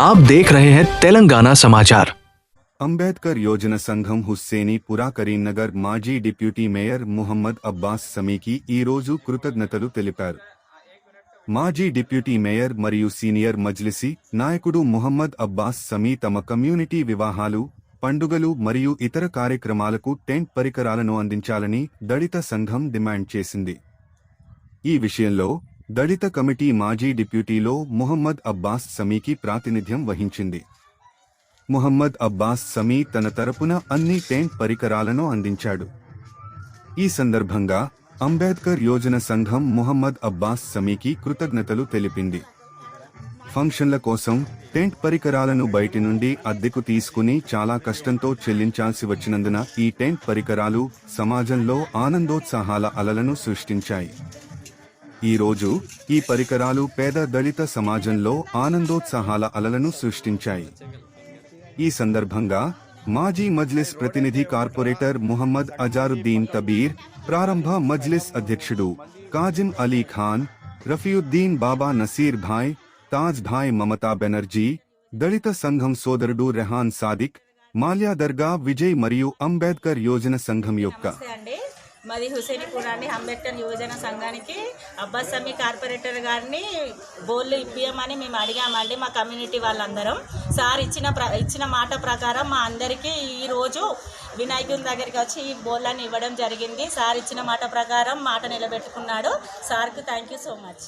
आप देख रहे हैं तेलंगाना समाचार అంబేద్కర్ యోజన సంఘం హుస్సేని పురా కరీంనగర్ మాజీ డిప్యూటీ మేయర్ ముహమ్మద్ అబ్బాస్ సమీకి ఈ రోజు కృతజ్ఞతలు తెలిపారు మాజీ డిప్యూటీ మేయర్ మరియు సీనియర్ మజ్లిసి నాయకుడు ముహమ్మద్ అబ్బాస్ సమీ తమ కమ్యూనిటీ వివాహాలు పండుగలు మరియు ఇతర కార్యక్రమాలకు టెంట్ పరికరాలను అందించాలని దళిత సంఘం డిమాండ్ చేసింది ఈ విషయంలో దళిత కమిటీ మాజీ డిప్యూటీలో ముహమ్మద్ అబ్బాస్ సమీకి ప్రాతినిధ్యం వహించింది. ముహమ్మద్ అబ్బాస్ సమీ తన తరపున అన్ని టెంట్ పరికరాలను అందించాడు. ఈ సందర్భంగా అంబేద్కర్ యోజన సంఘం ముహమ్మద్ అబ్బాస్ సమీకి కృతజ్ఞతలు తెలిపింది. ఫంక్షన్ల కోసం టెంట్ పరికరాలను బయటి నుండి అద్దెకు తీసుకుని చాలా కష్టంతో చెల్లించాల్సి వచ్చినందున ఈ టెంట్ పరికరాలు సమాజంలో ఆనందోత్సాహాల అలలను సృష్టించాయి. ఈ రోజు ఈ పరికరాలు పేద దళిత సమాజంలో ఆనందోత్సాహాల అలలను సృష్టించాయి. ఈ సందర్భంగా మాజీ మజ్లిస్ ప్రతినిధి కార్పొరేటర్ ముహమ్మద్ అజారుద్దీన్ తబీర్ ప్రారంభ మజ్లిస్ అధ్యక్షుడు కాజిం అలీ ఖాన్ రఫీయుద్దీన్ బాబా నసీర్ భాయ్ తాజ్ భాయ్ మమతా బెనర్జీ దళిత సంఘం సోదరుడు రెహాన్ సాదిక్ మాల్యా దర్గా విజయ్ మరియు అంబేద్కర్ యోజన సంఘం యొక్క నమస్తే అండి మాది అంబేద్కర్ యువజన సంఘానికి అబ్బాస్ సమీ కార్పొరేటర్ గారిని బోర్లు ఇప్పియమని మేము అడిగామండి మా కమ్యూనిటీ వాళ్ళందరం. సార్ ఇచ్చిన ప్ర ఇచ్చిన మాట ప్రకారం మా అందరికీ ఈరోజు వినాయకుని దగ్గరికి వచ్చి ఈ బోర్లను ఇవ్వడం జరిగింది. సార్ ఇచ్చిన మాట ప్రకారం మాట నిలబెట్టుకున్నాడు. సార్కి థ్యాంక్ యూ సో మచ్